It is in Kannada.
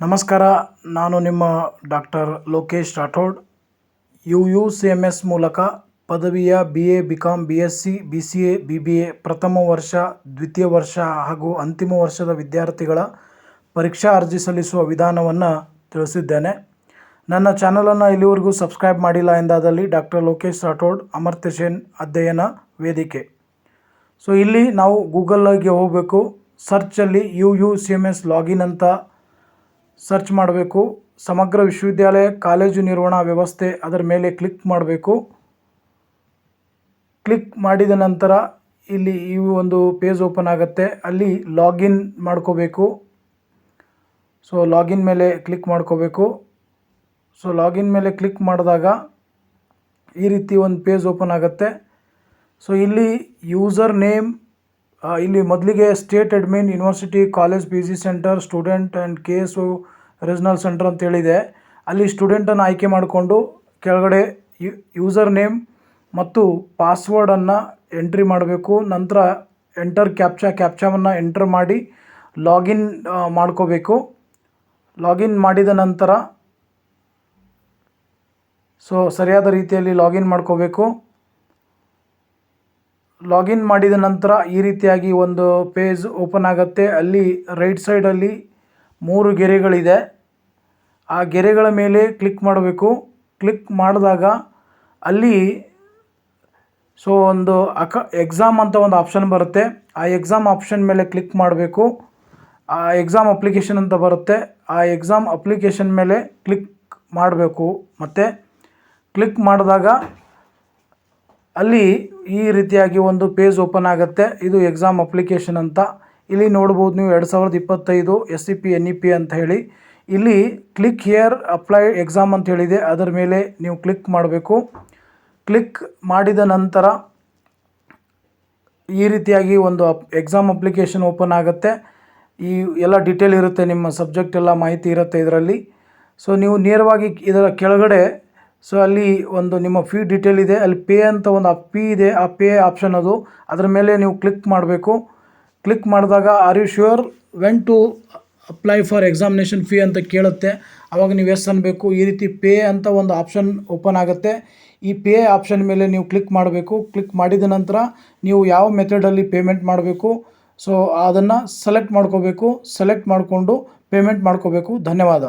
ನಮಸ್ಕಾರ, ನಾನು ನಿಮ್ಮ doctor Lokesh Rathod. U U C M S ಮೂಲಕ ಪದವಿಯ B A B com B S C B C A B B A ಪ್ರಥಮ ವರ್ಷ, ದ್ವಿತೀಯ ವರ್ಷ ಹಾಗೂ ಅಂತಿಮ ವರ್ಷದ ವಿದ್ಯಾರ್ಥಿಗಳ ಪರೀಕ್ಷಾ ಅರ್ಜಿ ಸಲ್ಲಿಸುವ ವಿಧಾನವನ್ನು ತಿಳಿಸಿದ್ದೇನೆ. ನನ್ನ ಚಾನಲನ್ನು ಇಲ್ಲಿವರೆಗೂ ಸಬ್ಸ್ಕ್ರೈಬ್ ಮಾಡಿಲ್ಲ ಎಂದಾದಲ್ಲಿ ಡಾಕ್ಟರ್ ಲೋಕೇಶ್ ರಾಠೋಡ್, ಅಮರ್ತ್ಯ ಸೇನ್ ಅಧ್ಯಯನ ವೇದಿಕೆ. ಸೊ, ಇಲ್ಲಿ ನಾವು ಗೂಗಲ್ಗೆ ಹೋಗಬೇಕು. ಸರ್ಚಲ್ಲಿ U U C M S login ಅಂತ ಸರ್ಚ್ ಮಾಡಬೇಕು. ಸಮಗ್ರ ವಿಶ್ವವಿದ್ಯಾಲಯ, ಕಾಲೇಜು ನಿರ್ವಹಣಾ ವ್ಯವಸ್ಥೆ ಅದರ ಮೇಲೆ ಕ್ಲಿಕ್ ಮಾಡಬೇಕು. ಕ್ಲಿಕ್ ಮಾಡಿದ ನಂತರ ಇಲ್ಲಿ ಈ ಒಂದು ಪೇಜ್ ಓಪನ್ ಆಗುತ್ತೆ. ಅಲ್ಲಿ ಲಾಗಿನ್ ಮಾಡ್ಕೋಬೇಕು. ಸೊ, ಲಾಗಿನ್ ಮೇಲೆ ಕ್ಲಿಕ್ ಮಾಡ್ಕೋಬೇಕು. ಸೊ, ಲಾಗಿನ್ ಮೇಲೆ ಕ್ಲಿಕ್ ಮಾಡಿದಾಗ ಈ ರೀತಿ ಒಂದು ಪೇಜ್ ಓಪನ್ ಆಗುತ್ತೆ. ಸೊ, ಇಲ್ಲಿ ಯೂಸರ್ ನೇಮ್ ಇಲ್ಲಿ ಮೊದಲಿಗೆ state admin university college P G centre student and K S regional centre ಅಂತ ಹೇಳಿದೆ. ಅಲ್ಲಿ ಸ್ಟೂಡೆಂಟನ್ನು ಆಯ್ಕೆ ಮಾಡಿಕೊಂಡು ಕೆಳಗಡೆ ಯೂಸರ್ ನೇಮ್ ಮತ್ತು ಪಾಸ್ವರ್ಡನ್ನು ಎಂಟ್ರಿ ಮಾಡಬೇಕು. ನಂತರ ಎಂಟರ್ ಕ್ಯಾಪ್ಚಾ ಕ್ಯಾಪ್ಚಾವನ್ನು ಎಂಟರ್ ಮಾಡಿ ಲಾಗಿನ್ ಮಾಡ್ಕೋಬೇಕು. ಲಾಗಿನ್ ಮಾಡಿದ ನಂತರ ಸೊ ಸರಿಯಾದ ರೀತಿಯಲ್ಲಿ ಲಾಗಿನ್ ಮಾಡ್ಕೋಬೇಕು. ಲಾಗಿನ್ ಮಾಡಿದ ನಂತರ ಈ ರೀತಿಯಾಗಿ ಒಂದು ಪೇಜ್ ಓಪನ್ ಆಗುತ್ತೆ. ಅಲ್ಲಿ ರೈಟ್ ಸೈಡಲ್ಲಿ ಮೂರು ಗೆರೆಗಳಿದೆ. ಆ ಗೆರೆಗಳ ಮೇಲೆ ಕ್ಲಿಕ್ ಮಾಡಬೇಕು. ಕ್ಲಿಕ್ ಮಾಡಿದಾಗ ಅಲ್ಲಿ ಸೊ ಒಂದು ಅಕ ಎಕ್ಸಾಮ್ ಅಂತ ಒಂದು ಆಪ್ಷನ್ ಬರುತ್ತೆ. ಆ ಎಕ್ಸಾಮ್ ಆಪ್ಷನ್ ಮೇಲೆ ಕ್ಲಿಕ್ ಮಾಡಬೇಕು. ಆ ಎಕ್ಸಾಮ್ ಅಪ್ಲಿಕೇಶನ್ ಅಂತ ಬರುತ್ತೆ. ಆ ಎಕ್ಸಾಮ್ ಅಪ್ಲಿಕೇಶನ್ ಮೇಲೆ ಕ್ಲಿಕ್ ಮಾಡಬೇಕು. ಮತ್ತು ಕ್ಲಿಕ್ ಮಾಡಿದಾಗ ಅಲ್ಲಿ ಈ ರೀತಿಯಾಗಿ ಒಂದು ಪೇಜ್ ಓಪನ್ ಆಗುತ್ತೆ. ಇದು ಎಕ್ಸಾಮ್ ಅಪ್ಲಿಕೇಶನ್ ಅಂತ. ಇಲ್ಲಿ ನೋಡ್ಬೋದು ನೀವು ಎರಡು ಸಾವಿರದ ಇಪ್ಪತ್ತೈದು S C P, N E P ಅಂತ ಹೇಳಿ. ಇಲ್ಲಿ ಕ್ಲಿಕ್ ಹಿಯರ್, ಅಪ್ಲೈ ಎಕ್ಸಾಮ್ ಅಂತ ಹೇಳಿದೆ. ಅದರ ಮೇಲೆ ನೀವು ಕ್ಲಿಕ್ ಮಾಡಬೇಕು. ಕ್ಲಿಕ್ ಮಾಡಿದ ನಂತರ ಈ ರೀತಿಯಾಗಿ ಒಂದು ಅಪ್ ಎಕ್ಸಾಮ್ ಅಪ್ಲಿಕೇಶನ್ ಓಪನ್ ಆಗುತ್ತೆ. ಈ ಎಲ್ಲ ಡೀಟೇಲ್ ಇರುತ್ತೆ, ನಿಮ್ಮ ಸಬ್ಜೆಕ್ಟ್ ಎಲ್ಲ ಮಾಹಿತಿ ಇರುತ್ತೆ ಇದರಲ್ಲಿ. ಸೊ ನೀವು ನೇರವಾಗಿ ಇದರ ಕೆಳಗಡೆ ಸೊ ಅಲ್ಲಿ ಒಂದು ನಿಮ್ಮ ಫೀ ಡೀಟೇಲ್ ಇದೆ. ಅಲ್ಲಿ ಪೇ ಅಂತ ಒಂದು ಆ ಪಿ ಇದೆ. ಆ ಪೇ ಆಪ್ಷನ್ ಅದು. ಅದರ ಮೇಲೆ ನೀವು ಕ್ಲಿಕ್ ಮಾಡಬೇಕು. ಕ್ಲಿಕ್ ಮಾಡಿದಾಗ are you sure want to apply for examination fee ಅಂತ ಕೇಳುತ್ತೆ. ಆವಾಗ ನೀವು ಎಸ್ ಅನ್ನಬೇಕು ಈ ರೀತಿ ಪೇ ಅಂತ ಒಂದು ಆಪ್ಷನ್ ಓಪನ್ ಆಗುತ್ತೆ. ಈ ಪೇ ಆಪ್ಷನ್ ಮೇಲೆ ನೀವು ಕ್ಲಿಕ್ ಮಾಡಬೇಕು. ಕ್ಲಿಕ್ ಮಾಡಿದ ನಂತರ ನೀವು ಯಾವ ಮೆಥಡಲ್ಲಿ ಪೇಮೆಂಟ್ ಮಾಡಬೇಕು. ಸೊ ಅದನ್ನು ಸೆಲೆಕ್ಟ್ ಮಾಡ್ಕೋಬೇಕು. ಸೆಲೆಕ್ಟ್ ಮಾಡಿಕೊಂಡು ಪೇಮೆಂಟ್ ಮಾಡ್ಕೋಬೇಕು. ಧನ್ಯವಾದ.